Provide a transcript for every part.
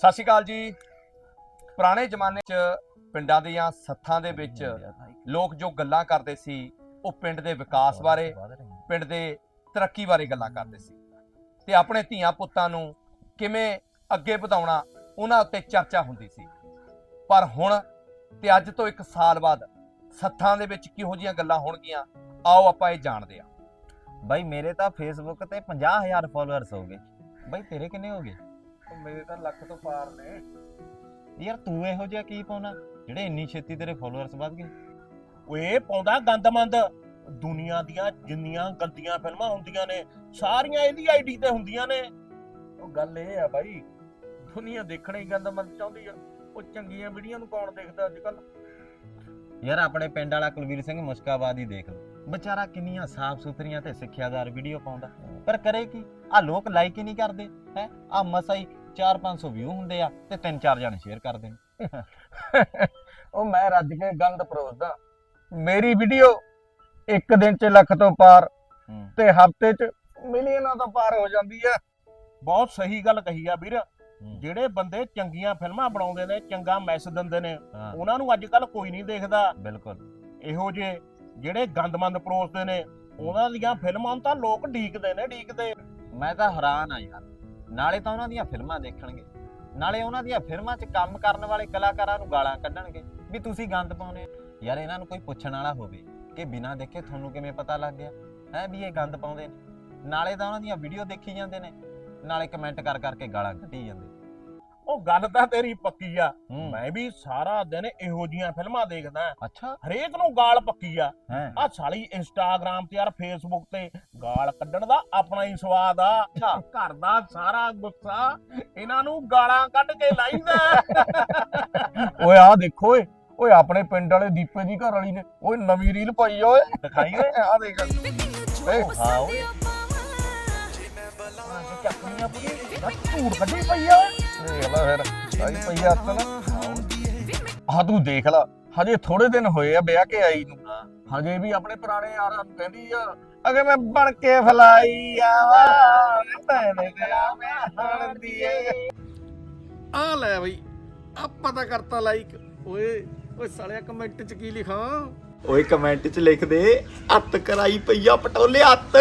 ਸਤਿ ਸ਼੍ਰੀ ਅਕਾਲ ਜੀ। ਪੁਰਾਣੇ ਜ਼ਮਾਨੇ 'ਚ ਪਿੰਡਾਂ ਦੀਆਂ ਸੱਥਾਂ ਦੇ ਵਿੱਚ ਲੋਕ ਜੋ ਗੱਲਾਂ ਕਰਦੇ ਸੀ ਉਹ ਪਿੰਡ ਦੇ ਵਿਕਾਸ ਬਾਰੇ ਪਿੰਡ ਦੇ ਤਰੱਕੀ ਬਾਰੇ ਗੱਲਾਂ ਕਰਦੇ ਸੀ। ਤੇ ਆਪਣੇ ਧੀਆਂ ਪੁੱਤਾਂ ਨੂੰ ਕਿਵੇਂ ਅੱਗੇ ਵਧਾਉਣਾ ਉਹਨਾਂ ਉੱਤੇ ਚਰਚਾ ਹੁੰਦੀ ਸੀ। ਪਰ ਹੁਣ ਤੇ ਅੱਜ ਤੋਂ 1 ਸਾਲ ਬਾਅਦ ਸੱਥਾਂ ਦੇ ਵਿੱਚ ਕਿਹੋ ਜੀਆਂ ਗੱਲਾਂ ਹੋਣਗੀਆਂ ਆਓ ਆਪਾਂ ਇਹ ਜਾਣਦੇ ਹਾਂ। ਬਾਈ ਮੇਰੇ ਤਾਂ ਫੇਸਬੁੱਕ ਤੇ 50000 ਫਾਲੋਅਰਸ ਹੋ ਗਏ। ਬਾਈ ਤੇਰੇ ਕਿੰਨੇ ਹੋ ਗਏ? ਮੇਰੇ ਤਾਂ ਲੱਖ ਤੋਂ ਪਾਰ ਨੇ। ਯਾਰ ਤੂੰ ਇਹੋ ਜਿਹਾ ਕੀ ਪਾਉਣਾ? ਜਿਹੜੇ ਇੰਨੀ ਛੇਤੀ ਤੇਰੇ ਫਾਲੋਅਰਸ ਵੱਧ ਗਏ? ਓਏ, ਪਾਉਂਦਾ ਗੰਦਮੰਦ। ਦੁਨੀਆ ਦੀਆਂ ਜਿੰਨੀਆਂ ਗੰਦੀਆਂ ਫਿਲਮਾਂ ਹੁੰਦੀਆਂ ਨੇ, ਸਾਰੀਆਂ ਇਹਦੀ ਆਈਡੀ ਤੇ ਹੁੰਦੀਆਂ ਨੇ। ਉਹ ਗੱਲ ਇਹ ਆ ਬਾਈ, ਦੁਨੀਆ ਦੇਖਣਾ ਹੀ ਗੰਦਮੰਦ ਚਾਹੁੰਦੀ ਆ। ਉਹ ਚੰਗੀਆਂ ਵੀਡੀਓ ਨੂੰ ਕੌਣ ਦੇਖਦਾ ਅੱਜ ਕੱਲ ਯਾਰ ਆਪਣੇ ਪਿੰਡ ਵਾਲਾ ਕੁਲਵੀਰ ਸਿੰਘ ਮੁਸ਼ਕਾਬਾਦ ਹੀ ਦੇਖ ਲਓ। ਵਿਚਾਰਾ ਕਿੰਨੀਆਂ ਸਾਫ਼ ਸੁਥਰੀਆਂ ਤੇ ਸਿੱਖਿਆਦਾਰ ਵੀਡੀਓ ਪਾਉਂਦਾ। ਪਰ ਕਰੇ ਕੀ? ਆ ਲੋਕ ਲਾਈਕ ਹੀ ਨਹੀਂ ਕਰਦੇ ਹੈ? ਆ ਮਸਾ ਹੀ 4-500 ਵਿਊ ਹੁੰਦੇ ਆ ਤੇ 3-4 ਜਣੇ ਸ਼ੇਅਰ ਕਰਦੇ ਨੇ। ਉਹ ਮੈਂ ਰੱਜ ਕੇ ਗੰਦ ਪਰੋਸਦਾ। ਮੇਰੀ ਵੀਡੀਓ ਇੱਕ ਦਿਨ ਚ ਲੱਖ ਤੋਂ ਪਾਰ। ਤੇ ਹਫ਼ਤੇ ਚ ਮਿਲੀਅਨਾਂ ਤੋਂ ਪਾਰ ਹੋ ਜਾਂਦੀ ਆ। ਬਹੁਤ ਸਹੀ ਗੱਲ ਕਹੀ ਆ ਵੀਰ। ਜਿਹੜੇ ਬੰਦੇ ਚੰਗੀਆਂ ਫਿਲਮਾਂ ਬਣਾਉਂਦੇ ਨੇ ਚੰਗਾ ਮੈਸੇਜ ਦਿੰਦੇ ਨੇ ਉਹਨਾਂ ਨੂੰ ਅੱਜ ਕੱਲ ਕੋਈ ਨਹੀਂ ਦੇਖਦਾ। ਬਿਲਕੁਲ। ਇਹੋ ਜੇ ਜਿਹੜੇ ਗੰਦਮੰਦ ਪਰੋਸਦੇ ਨੇ ਉਹਨਾਂ ਦੀਆਂ ਫਿਲਮਾਂ ਨੂੰ ਤਾਂ ਲੋਕ ਢੀਕਦੇ ਨੇ, ਢੀਕਦੇ। ਮੈਂ ਤਾਂ ਹੈਰਾਨ ਆ ਯਾਰ। ਨਾਲੇ ਤਾਂ ਉਹਨਾਂ ਦੀਆਂ ਫਿਲਮਾਂ ਦੇਖਣਗੇ। ਨਾਲੇ ਉਹਨਾਂ ਦੀਆਂ ਫਿਲਮਾਂ 'ਚ ਕੰਮ ਕਰਨ ਵਾਲੇ ਕਲਾਕਾਰਾਂ ਨੂੰ ਗਾਲਾਂ ਕੱਢਣਗੇ। ਵੀ ਤੁਸੀਂ ਗੰਦ ਪਾਉਨੇ ਯਾਰ ਇਹਨਾਂ ਨੂੰ ਕੋਈ ਪੁੱਛਣ ਵਾਲਾ ਹੋਵੇ ਕਿ ਬਿਨਾਂ ਦੇਖੇ ਤੁਹਾਨੂੰ ਕਿਵੇਂ ਪਤਾ ਲੱਗ ਗਿਆ? ਹੈ ਵੀ ਇਹ ਗੰਦ ਪਾਉਂਦੇ ਨੇ। ਨਾਲੇ ਤਾਂ ਉਹਨਾਂ ਦੀਆਂ ਵੀਡੀਓ ਦੇਖੀ ਜਾਂਦੇ ਨੇ। ਨਾਲੇ ਕਮੈਂਟ ਕਰ ਕਰਕੇ ਗਾਲਾਂ ਕੱਢੀ ਜਾਂਦੇ ਉਹ ਗੱਲ ਤਾਂ ਤੇਰੀ ਪੱਕੀ ਆ। ਹੂੰ। ਮੈਂ ਵੀ ਸਾਰਾ ਦਿਨ ਇਹੋ ਜੀਆਂ ਫਿਲਮਾਂ ਦੇਖਦਾ ਅੱਛਾ। ਹਰੇਕ ਨੂੰ ਗਾਲ ਪੱਕੀ ਆ। ਹੈ। ਆ ਸਾਲੀ ਇੰਸਟਾਗ੍ਰਾਮ ਤੇ ਯਾਰ ਫੇਸਬੁੱਕ ਤੇ ਗਾਲ ਕੱਢਣ ਦਾ ਆਪਣਾ ਹੀ ਸਵਾਦ ਆ। ਘਰ ਦਾ ਸਾਰਾ ਗੁੱਸਾ ਇਹਨਾਂ ਨੂੰ ਗਾਲਾਂ ਕੱਢ ਕੇ ਲਾਈਦਾ। ਓਏ ਆਹ ਦੇਖੋ ਓਏ। ਓਏ ਆਪਣੇ ਪਿੰਡ ਵਾਲੇ ਦੀਪੇ ਦੀ ਘਰ ਵਾਲੀ ਨੇ। ਓਏ ਨਵੀਂ ਰੀਲ ਪਾਈ ਆ ਓਏ। ਦਿਖਾਈ ਓਏ। ਆਹ ਦੇਖ। ਓਏ ਹਾਂ ਓਏ। ਚੱਕਣੀਆਂ ਪੂਰੀ ਝੂੜ ਕੱਢੀ ਪਈ ਆ ਦੇਖ ਲੈ ਫਿਰ। ਆਈ ਪਈ ਆ ਨਾ। ਤੂੰ ਦੇਖ ਲੈ ਹਜੇ ਥੋੜੇ ਦਿਨ ਹੋਏ ਆ ਵਿਆਹ ਕੇ ਆਈ ਨੂੰ। ਹਜੇ ਵੀ ਆਪਣੇ ਪੁਰਾਣੇ ਯਾਰਾਂ ਨੂੰ ਕਹਿੰਦੀ ਆ ਅਗੇ ਮੈਂ ਬਣ ਕੇ ਫਲਾਈ ਆਵਾ ਭੈਣੇ ਤੇਰਾ ਮੈਂ ਹਣਦੀ ਏ ਆ ਲੈ ਬਈ ਆ ਪਤਾ ਕਰਤਾ ਲਾਈਕ ਓਏ ਓਏ ਸਾਲਿਆ ਕਮੈਂਟ ਚ ਕੀ ਲਿਖਾਂ? ਓਏ ਕਮੈਂਟ 'ਚ ਲਿਖ ਦੇ ਅੱਤ ਕਰਾਈ ਪਈਆ ਪਟੋਲੇ ਅੱਤ।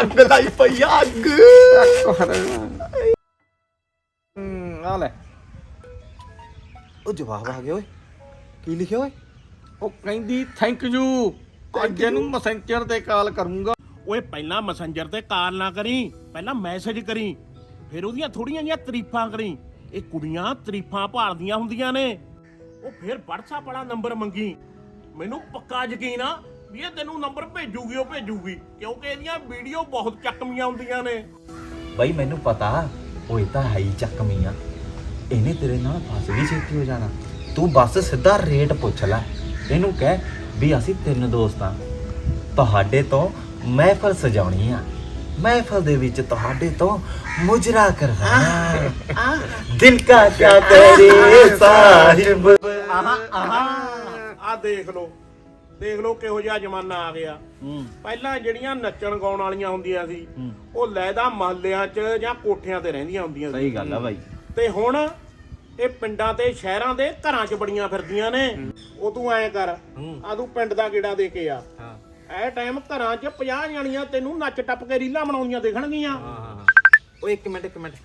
ਅੱਗ ਲਾਈ ਪਈਆ ਅੱਗ। ਆ ਲੈ। ਉਹ ਜਵਾਬ ਆ ਗਿਆ ਓਏ। ਕੀ ਲਿਖਿਆ ਓਏ? ਉਹ ਕਹਿੰਦੀ ਥੈਂਕ ਯੂ ਅੱਜ ਇਹਨੂੰ ਮੈਸੇਂਜਰ ਤੇ ਕਾਲ ਕਰੂੰਗਾ। ਓਏ ਪਹਿਲਾਂ ਮੈਸੇਂਜਰ ਤੇ ਕਾਲ ਨਾ ਕਰੀ ਪਹਿਲਾਂ ਮੈਸੇਜ ਕਰੀ। ਫਿਰ ਉਹਦੀਆਂ ਥੋੜੀਆਂ ਜਿਹੀਆਂ ਤਾਰੀਫਾਂ ਕਰੀ। ਇਹ ਕੁੜੀਆਂ ਤਾਰੀਫਾਂ ਭਾਲਦੀਆਂ ਹੁੰਦੀਆਂ ਨੇ। ਉਹ ਫਿਰ WhatsApp ਵਾਲਾ ਨੰਬਰ ਮੰਗੀ। ਮੈਨੂੰ ਪੱਕਾ ਯਕੀਨ ਆ ਵੀ ਇਹ ਤੈਨੂੰ ਨੰਬਰ ਭੇਜੂਗੀ ਉਹ ਭੇਜੂਗੀ। ਕਿਉਂਕਿ ਇਹਦੀਆਂ ਵੀਡੀਓ ਬਹੁਤ ਚੱਕਮੀਆਂ ਹੁੰਦੀਆਂ ਨੇ। ਬਈ ਮੈਨੂੰ ਪਤਾ ਓਏ ਤਾਂ ਹੈ ਹੀ ਚੱਕਮੀ ਆ ਇਹਨੇ ਤੇਰੇ ਨਾਲ ਫਸ ਵੀ ਛੇਤੀ ਹੋ ਜਾਣਾ। ਤੂੰ ਬਸ ਸਿੱਧਾ ਰੇਟ ਪੁੱਛ ਲੈ। ਇਹਨੂੰ ਕਹਿ ਵੀ ਅਸੀਂ ਤਿੰਨ ਦੋਸਤ ਤੁਹਾਡੇ ਤੋਂ ਮਹਿਫਲ ਸਜਾਉਣੀ ਆ। ਮਹਿਫਲ ਦੇ ਵਿੱਚ ਤੁਹਾਡੇ ਤੋਂ ਮੁਜਰਾ ਕਰਵਾਣਾ ਦਿਲ ਕਾ ਕਿਆ ਕਰੇ ਸਾਹਿਬ। ਆਹਾ ਆਹਾ। ਆ ਦੇਖ ਲਓ। ਦੇਖ ਲਓ ਕਿਹੋ ਜਿਹਾ ਜ਼ਮਾਨਾ ਆ ਗਿਆ। ਪਹਿਲਾਂ ਜਿਹੜੀਆਂ ਨੱਚਣ ਗਾਉਣ ਵਾਲੀਆਂ ਹੁੰਦੀਆਂ ਸੀ। ਉਹ ਲੈਦਾ ਮਹੱਲਿਆਂ 'ਚ ਜਾਂ ਕੋਠਿਆਂ ਤੇ ਰਹਿੰਦੀਆਂ ਹੁੰਦੀਆਂ ਸੀ। ਸਹੀ ਗੱਲ ਆ ਬਾਈ। ਤੇ ਹੁਣ ਇਹ ਪਿੰਡਾਂ ਤੇ ਸ਼ਹਿਰਾਂ ਦੇ ਘਰਾਂ 'ਚ ਬੜੀਆਂ ਫਿਰਦੀਆਂ ਨੇ ਉਹ ਤੂੰ ਐਂ ਕਰ ਆ ਤੂੰ ਪਿੰਡ ਦਾ ਗੇੜਾ ਦੇ ਕੇ ਆ ਹਾਂ ਐ ਟਾਈਮ ਘਰਾਂ 'ਚ 50 ਜਾਣੀਆਂ ਤੈਨੂੰ ਨੱਚ ਟੱਪ ਕੇ ਰੀਲਾਂ ਬਣਾਉਂਦੀਆਂ ਦੇਖਣਗੀਆਂ ਓਏ ਇੱਕ ਮਿੰਟ ਇੱਕ ਮਿੰਟ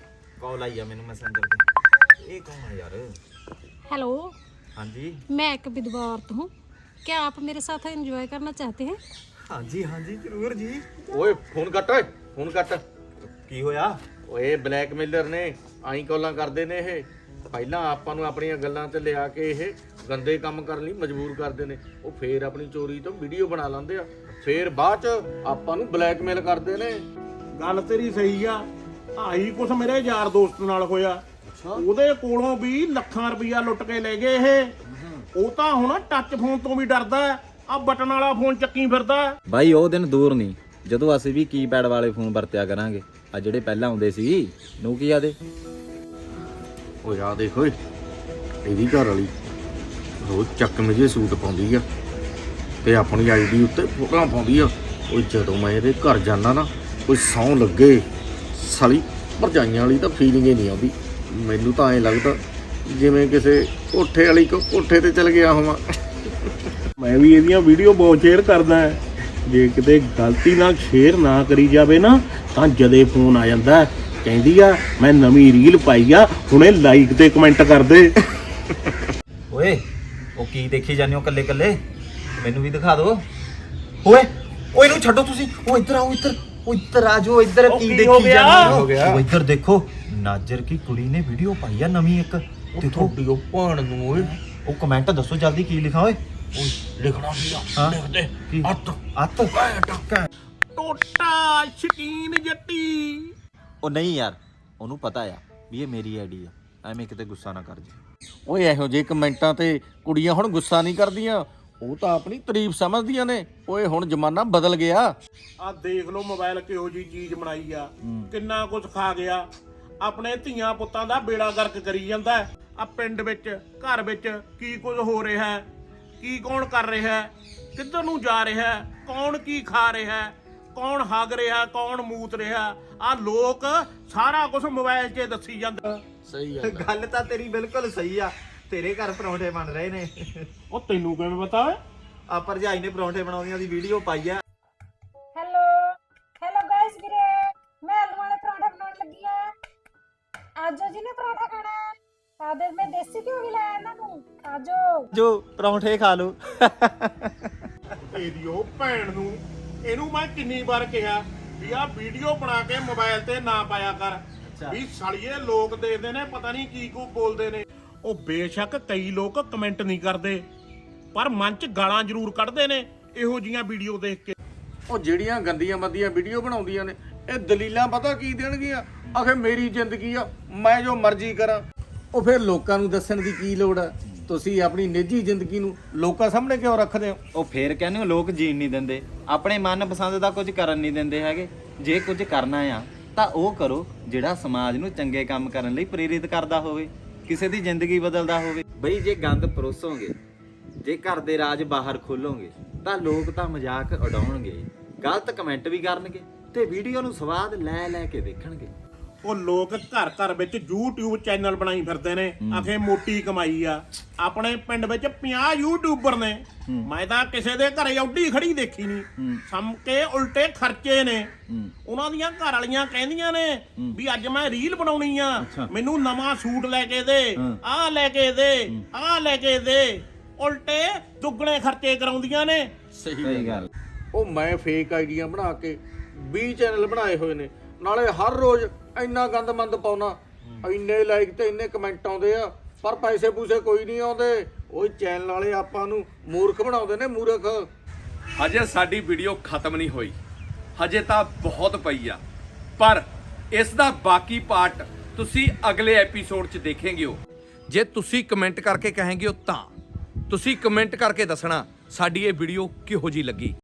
ਕਾਲ ਆਈ ਆ ਮੈਨੂੰ ਮੈਸੇਂਜਰ ਤੇ ਇਹ ਕੌਣ ਹੈ ਯਾਰ हेलो ਹਾਂਜੀ मैं एक विधवा औरत हूँ क्या आप मेरे साथ एंजॉय करना चाहते हैं ਹਾਂਜੀ ਹਾਂਜੀ ਜ਼ਰੂਰ ਜੀ ਓਏ ਫੋਨ ਕੱਟ ਓਏ ਫੋਨ ਕੱਟ ਕੀ ਹੋਇਆ ਓਏ ਬਲੈਕਮੇਲਰ ਨੇ ਆਈ ਕਾਲਾਂ ਕਰਦੇ ਨੇ ਇਹ। ਪਹਿਲਾਂ ਆਪਾਂ ਨੂੰ ਆਪਣੀਆਂ ਗੱਲਾਂ ਤੇ ਲਿਆ ਕੇ ਇਹ ਗੰਦੇ ਕੰਮ ਕਰਨ ਲਈ ਮਜਬੂਰ ਕਰਦੇ ਨੇ। ਉਹ ਫੇਰ ਆਪਣੀ ਚੋਰੀ ਤੋਂ ਵੀਡੀਓ ਬਣਾ ਲੈਂਦੇ ਆ। ਫੇਰ ਬਾਅਦ ਚ ਆਪਾਂ ਨੂੰ ਬਲੈਕਮੇਲ ਕਰਦੇ ਨੇ। ਗੱਲ ਤੇਰੀ ਸਹੀ ਆ। ਆਹੀ ਕੁਛ ਮੇਰੇ ਯਾਰ ਦੋਸਤ ਨਾਲ ਹੋਇਆ। ਉਹਦੇ ਕੋਲੋਂ ਵੀ ਲੱਖਾਂ ਰੁਪਈਆ ਲੁੱਟ ਕੇ ਲੈ ਗਏ ਇਹ। ਉਹ ਤਾਂ ਹੁਣ ਟੱਚ ਫੋਨ ਤੋਂ ਵੀ ਡਰਦਾ ਆ ਬਟਨ ਵਾਲਾ ਫੋਨ ਚੱਕੀ ਫਿਰਦਾ ਬਾਈ ਉਹ ਦਿਨ ਦੂਰ ਨਹੀਂ। ਜਦੋਂ ਅਸੀਂ ਵੀ ਕੀਪੈਡ ਵਾਲੇ ਫੋਨ ਵਰਤਿਆ ਕਰਾਂਗੇ। ਆ ਜਿਹੜੇ ਪਹਿਲਾਂ ਆਉਂਦੇ ਸੀ ਨੋਕੀਆ ਦੇ? ਓਏ ਆ ਦੇਖ ਓਏ ਇਹਦੀ ਘਰ ਵਾਲੀ ਰੋਜ਼ ਚੱਕਵੇਂ ਜਿਹੇ ਸੂਟ ਪਾਉਂਦੀ ਆ ਤੇ ਆਪਣੀ ਆਈਡੀ ਉੱਤੇ ਫੋਟੋਆਂ ਪਾਉਂਦੀ ਆ। ਓਏ ਜਦੋਂ ਮੈਂ ਇਹਦੇ ਘਰ ਜਾਂਦਾ ਨਾ ਕੋਈ ਸੌਂ ਲੱਗੇ ਸਾਲੀ ਭਰਜਾਈਆਂ ਵਾਲੀ ਤਾਂ ਫੀਲਿੰਗ ਹੀ ਨਹੀਂ ਆਉਂਦੀ। ਮੈਨੂੰ ਤਾਂ ਐਂ ਲੱਗਦਾ ਜਿਵੇਂ ਕਿਸੇ ਕੋਠੇ ਵਾਲੀ ਕੋ ਕੋਠੇ ਤੇ ਚਲ ਗਿਆ ਹੋਵਾਂ। ਮੈਂ ਵੀ ਇਹਦੀਆਂ ਵੀਡੀਓ ਬਹੁਤ ਸ਼ੇਅਰ ਕਰਦਾ ਹਾਂ। ਜੇ ਕਿਤੇ ਗਲਤੀ ਨਾਲ ਸ਼ੇਅਰ ਨਾ ਕਰੀ ਜਾਵੇ ਨਾ ਤਾਂ ਜਦੇ ਫੋਨ ਆ ਜਾਂਦਾ ਹੈ। ਕਹਿੰਦੀ ਆ ਮੈਂ ਨਵੀਂ ਰੀਲ ਪਾਈ ਆ ਹੁਣੇ ਲਾਈਕ ਤੇ ਕਮੈਂਟ ਕਰ ਦੇ। ਓਏ ਉਹ ਕੀ ਦੇਖੀ ਜਾਂਦੇ ਹੋ ਕੱਲੇ ਕੱਲੇ ਮੈਨੂੰ ਵੀ ਦਿਖਾ ਦਿਓ। ਓਏ ਓਏ ਇਹਨੂੰ ਛੱਡੋ ਤੁਸੀਂ। ਉਹ ਇੱਧਰ ਆਓ ਇੱਧਰ। ਉਹ ਇੱਧਰ ਆ ਜਾਓ ਇੱਧਰ ਕੀ ਦੇਖੀ? ਜਾਂਦੇ ਹੋ? ਗਿਆ? ਉਹ ਇੱਧਰ ਦੇਖੋ ਨਾਜਰ ਕੀ ਕੁੜੀ ਨੇ ਵੀਡੀਓ ਪਾਈ ਆ ਨਵੀਂ ਇੱਕ। ਦੇਖੋ। ਤੁਹਾਡੀ ਉਹ ਭਾਣ ਨੂੰ ਓਏ। ਉਹ ਕਮੈਂਟ ਦੱਸੋ ਜਲਦੀ ਕੀ ਲਿਖਾ ਓਏ। ਲਿਖਣਾ ਵੀ ਆ? ਹਾਂ? ਲਿਖ ਦੇ ਕੀ ਅੱਤ ਅੱਤ ਟੋਟਾ ਸ਼ਕੀਨ ਜੱਟੀ। ਉਹ ਨਹੀਂ ਯਾਰ ਉਹਨੂੰ ਪਤਾ ਆ ਵੀ ਇਹ ਮੇਰੀ ਆਈਡੀ ਆ। ਐਵੇਂ ਕਿਤੇ ਗੁੱਸਾ ਨਾ ਕਰ ਜੀ। ਓਏ ਇਹੋ ਜਿਹੇ ਕਮੈਂਟਾਂ ਤੇ ਕੁੜੀਆਂ ਹੁਣ ਗੁੱਸਾ ਨਹੀਂ ਕਰਦੀਆਂ। ਉਹ ਤਾਂ ਆਪਣੀ ਤਾਰੀਫ ਸਮਝਦੀਆਂ ਨੇ। ਓਏ ਹੁਣ ਜ਼ਮਾਨਾ ਬਦਲ ਗਿਆ। ਆ ਦੇਖ ਲਓ ਮੋਬਾਈਲ ਕਿਹੋ ਜੀ ਚੀਜ਼ ਬਣਾਈ ਆ। ਕਿੰਨਾ ਕੁਝ ਖਾ ਗਿਆ। ਆਪਣੇ ਧੀਆਂ ਪੁੱਤਾਂ ਦਾ ਬੇੜਾ ਗਰਕ ਕਰੀ ਜਾਂਦਾ। ਆ ਪਿੰਡ ਵਿੱਚ ਘਰ ਵਿੱਚ ਕੀ ਕੁਝ ਹੋ ਰਿਹਾ ਹੈ? ਕੀ ਕੌਣ ਕਰ ਰਿਹਾ ਹੈ? ਕਿੱਧਰ ਨੂੰ ਜਾ ਰਿਹਾ ਹੈ? ਕੌਣ ਕੀ ਖਾ ਰਿਹਾ ਹੈ? ਕੌਣ ਹੱਗ ਰਿਹਾ ਕੌਣ ਮੂਤ ਰਿਹਾ? ਆ ਲੋਕ ਸਾਰਾ ਕੁਝ ਮੋਬਾਈਲ 'ਚ ਦੱਸੀ ਜਾਂਦਾ ਸਹੀ ਗੱਲ ਤਾਂ ਤੇਰੀ ਬਿਲਕੁਲ ਸਹੀ ਆ। ਤੇਰੇ ਘਰ ਪਰੌਂਠੇ ਬਣ ਰਹੇ ਨੇ। ਉਹ ਤੈਨੂੰ ਕਿਵੇਂ ਪਤਾ ਆ ਭਰਜਾਈ ਨੇ ਪਰੌਂਠੇ ਬਣਾਉਂਦੀਆਂ ਦੀ ਵੀਡੀਓ ਪਾਈ ਆ। ਆਜੋ ਜੋ ਪਰੌਂਠੇ ਖਾ ਲਓ। ਇਹਦੀ ਉਹ ਭੈਣ ਨੂੰ ਇਹਨੂੰ ਮੈਂ ਕਿੰਨੀ ਵਾਰ ਕਿਹਾ ਵੀ ਆ ਵੀਡੀਓ ਬਣਾ ਕੇ ਮੋਬਾਈਲ ਤੇ ਨਾ ਪਾਇਆ ਕਰ। ਵੀ ਸਾਲੀਏ ਲੋਕ ਦੇਖਦੇ ਨੇ ਪਤਾ ਨਹੀਂ ਕੀ ਕੋ ਬੋਲਦੇ ਨੇ। ਉਹ ਬੇਸ਼ੱਕ ਕਈ ਲੋਕ ਕਮੈਂਟ ਨਹੀਂ ਕਰਦੇ ਪਰ ਮਨ 'ਚ ਗਾਲਾਂ ਜ਼ਰੂਰ ਕੱਢਦੇ ਨੇ ਇਹੋ ਜੀਆਂ ਵੀਡੀਓ ਦੇਖ ਕੇ। ਉਹ ਜਿਹੜੀਆਂ ਗੰਦੀਆਂ ਮੰਦੀਆਂ ਵੀਡੀਓ ਬਣਾਉਂਦੀਆਂ ਨੇ ਇਹ ਦਲੀਲਾਂ ਪਤਾ ਕੀ ਦੇਣਗੀਆਂ? ਆਖੇ ਮੇਰੀ ਜ਼ਿੰਦਗੀ ਆ ਮੈਂ ਜੋ ਮਰਜ਼ੀ ਕਰਾਂ। ਉਹ ਫਿਰ ਲੋਕਾਂ ਨੂੰ ਦੱਸਣ ਦੀ ਕੀ ਲੋੜ ਆ? ਤੁਸੀਂ ਆਪਣੀ ਨਿੱਜੀ ਜ਼ਿੰਦਗੀ ਨੂੰ ਲੋਕਾਂ ਸਾਹਮਣੇ ਕਿਉਂ ਰੱਖਦੇ ਹੋ? ਉਹ ਫੇਰ ਕਹਿੰਦੇ ਹੋ, ਲੋਕ ਜੀਣ ਨਹੀਂ ਦਿੰਦੇ। ਆਪਣੇ ਮਨਪਸੰਦ ਦਾ ਕੁਝ ਕਰਨ ਨਹੀਂ ਦਿੰਦੇ ਹੈਗੇ। ਜੇ ਕੁਝ ਕਰਨਾ ਆ, ਤਾਂ ਉਹ ਕਰੋ ਜਿਹੜਾ ਸਮਾਜ ਨੂੰ ਚੰਗੇ ਕੰਮ ਕਰਨ ਲਈ ਪ੍ਰੇਰਿਤ ਕਰਦਾ ਹੋਵੇ। ਕਿਸੇ ਦੀ ਜ਼ਿੰਦਗੀ ਬਦਲਦਾ ਹੋਵੇ। ਬਈ, ਜੇ ਗੰਦ ਪਰੋਸੋਗੇ, ਜੇ ਘਰ ਦੇ ਰਾਜ ਬਾਹਰ ਖੋਲੋਗੇ, ਤਾਂ ਲੋਕ ਤਾਂ ਮਜ਼ਾਕ ਉਡਾਉਣਗੇ। ਗਲਤ ਕਮੈਂਟ ਵੀ ਕਰਨਗੇ ਤੇ ਵੀਡੀਓ ਨੂੰ ਸਵਾਦ ਲੈ ਲੈ ਕੇ ਦੇਖਣਗੇ। ਉਹ ਲੋਕ ਘਰ ਘਰ ਵਿੱਚ YouTube ਚੈਨਲ ਬਣਾਈ ਫਿਰਦੇ ਨੇ ਆਖੇ ਮੋਟੀ ਕਮਾਈ ਆ। ਆਪਣੇ ਪਿੰਡ ਵਿੱਚ 50 ਯੂਟਿਊਬਰ ਨੇ। ਮੈਂ ਤਾਂ ਕਿਸੇ ਦੇ ਘਰੇ ਔਡੀ ਖੜੀ ਦੇਖੀ ਨਹੀਂ ਸਮ ਕੇ ਉਲਟੇ ਖਰਚੇ ਨੇ। ਉਹਨਾਂ ਦੀਆਂ ਘਰ ਵਾਲੀਆਂ ਕਹਿੰਦੀਆਂ ਨੇ ਵੀ ਅੱਜ ਮੈਂ ਰੀਲ ਬਣਾਉਣੀ ਆ। ਮੈਨੂੰ ਨਵਾਂ ਸੂਟ ਲੈ ਕੇ ਦੇ ਆਹ ਲੈ ਕੇ ਦੇ ਆਹ ਲੈ ਕੇ ਦੇ। ਉਲਟੇ ਦੁੱਗਣੇ ਖਰਚੇ ਕਰਾਉਂਦੀਆਂ ਨੇ। ਸਹੀ ਗੱਲ। ਉਹ ਮੈਂ ਫੇਕ ਆਈਡੀਆਂ ਬਣਾ ਕੇ 20 ਚੈਨਲ ਬਣਾਏ ਹੋਏ ਨੇ। ਨਾਲੇ ਹਰ ਰੋਜ਼ ਇੰਨਾ ਗੰਦ ਮੰਦ ਪਾਉਣਾ। ਇੰਨੇ ਲਾਈਕ ਤੇ ਇੰਨੇ ਕਮੈਂਟ ਆਉਂਦੇ ਆ, ਪਰ ਪੈਸੇ ਪੂਸੇ ਕੋਈ ਨਹੀਂ ਆਉਂਦੇ। ਉਹ ਚੈਨਲ ਵਾਲੇ ਆਪਾਂ ਨੂੰ ਮੂਰਖ ਬਣਾਉਂਦੇ ਨੇ ਮੂਰਖ। ਹਜੇ ਸਾਡੀ ਵੀਡੀਓ ਖਤਮ ਨਹੀਂ ਹੋਈ। ਹਜੇ ਤਾਂ ਬਹੁਤ ਪਈ ਆ। ਪਰ ਇਸ ਦਾ ਬਾਕੀ ਪਾਰਟ ਤੁਸੀਂ ਅਗਲੇ ਐਪੀਸੋਡ 'ਚ ਦੇਖੇਗੇ ਹੋ ਜੇ ਤੁਸੀਂ ਕਮੈਂਟ ਕਰਕੇ ਕਹੇਂਗੇ ਹੋ ਤਾਂ। ਤੁਸੀਂ ਕਮੈਂਟ ਕਰਕੇ ਦੱਸਣਾ ਸਾਡੀ ਇਹ ਵੀਡੀਓ ਕਿਹੋ ਜੀ ਲੱਗੀ।